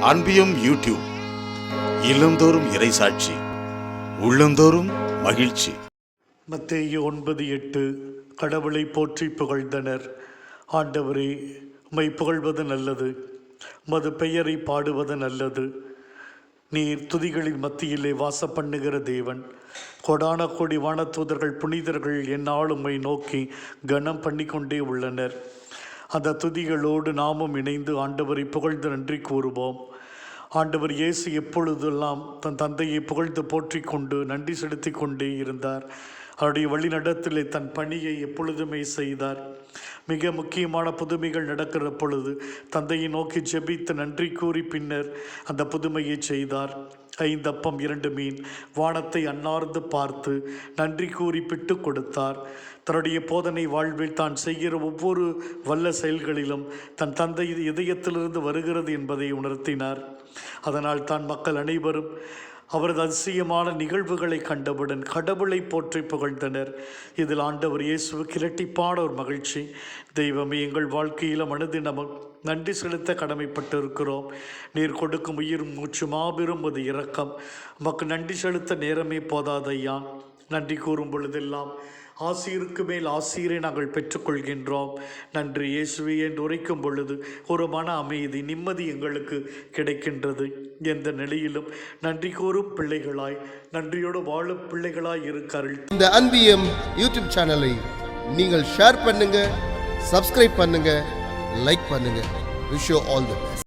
அன்பியும் YouTube இல்லந்தோறும் இறைசாட்சி உள்ளந்தோறும் மகிழ்ச்சி. மத்தேயு ஒன்பது எட்டு. கடவுளை போற்றி புகழ்ந்தனர். ஆண்டவரே உம்மை புகழ்வது நல்லது. மது பெயரை பாடுவது நல்லது. நீர் துதிகளின் மத்தியிலே வாச பண்ணுகிற தேவன். கொடான கோடி வானத்தூதர்கள் புனிதர்கள் எந்நாளும் நோக்கி கனம் பண்ணிக்கொண்டே உள்ளனர். அந்த துதிகளோடு நாமும் இணைந்து ஆண்டவரை புகழ்ந்து நன்றி கூறுவோம். ஆண்டவர் இயேசு எப்பொழுதெல்லாம் தன் தந்தையை புகழ்ந்து போற்றி கொண்டு நன்றி செலுத்திக் கொண்டே இருந்தார். அவருடைய வழிநடத்திலே தன் பணியை எப்பொழுதுமே செய்தார். மிக முக்கியமான புதுமைகள் நடக்கிற பொழுது தந்தையை நோக்கி ஜெபித்து நன்றி கூறி பின்னர் அந்த புதுமையை செய்தார். ஐந்தப்பம் இரண்டு மீன் வானத்தை அன்னார்ந்து பார்த்து நன்றி கூறி பிட்டு கொடுத்தார். தன்னுடைய போதனை வாழ்வில் தான் செய்கிற ஒவ்வொரு வல்ல செயல்களிலும் தன் தந்தை இதயத்திலிருந்து வருகிறது என்பதை உணர்த்தினார். அதனால் தான் மக்கள் அனைவரும் அவரது அதிசயமான நிகழ்வுகளை கண்டவுடன் கடவுளை போற்றி புகழ்ந்தனர். இதில் ஆண்டவர் இயேசுவுக்கு இரட்டிப்பான ஒரு மகிழ்ச்சி. தெய்வமே எங்கள் வாழ்க்கையில் மனது நன்றி செலுத்த கடமைப்பட்டிருக்கிறோம். நீர் கொடுக்கும் உயிர் மூச்சு மாபெரும் அது இரக்கம். உமக்கு நன்றி செலுத்த நேரமே போதாதையா நன்றி கூறும் பொழுதெல்லாம் ஆசிருக்கு மேல் ஆசீரை நாங்கள் பெற்றுக்கொள்கின்றோம். நன்றி இயேசுவே என்று உரைக்கும் பொழுது ஒரு மன அமைதி நிம்மதி எங்களுக்கு கிடைக்கின்றது. எந்த நிலையிலும் நன்றி கூறும் பிள்ளைகளாய் நன்றியோடு வாழும் பிள்ளைகளாய் இருக்கார்கள் இந்த அன்பியம் யூடியூப் சேனலை நீங்கள் ஷேர் பண்ணுங்க சப்ஸ்கிரைப் பண்ணுங்க லைக் பண்ணுங்க. Wish you all the best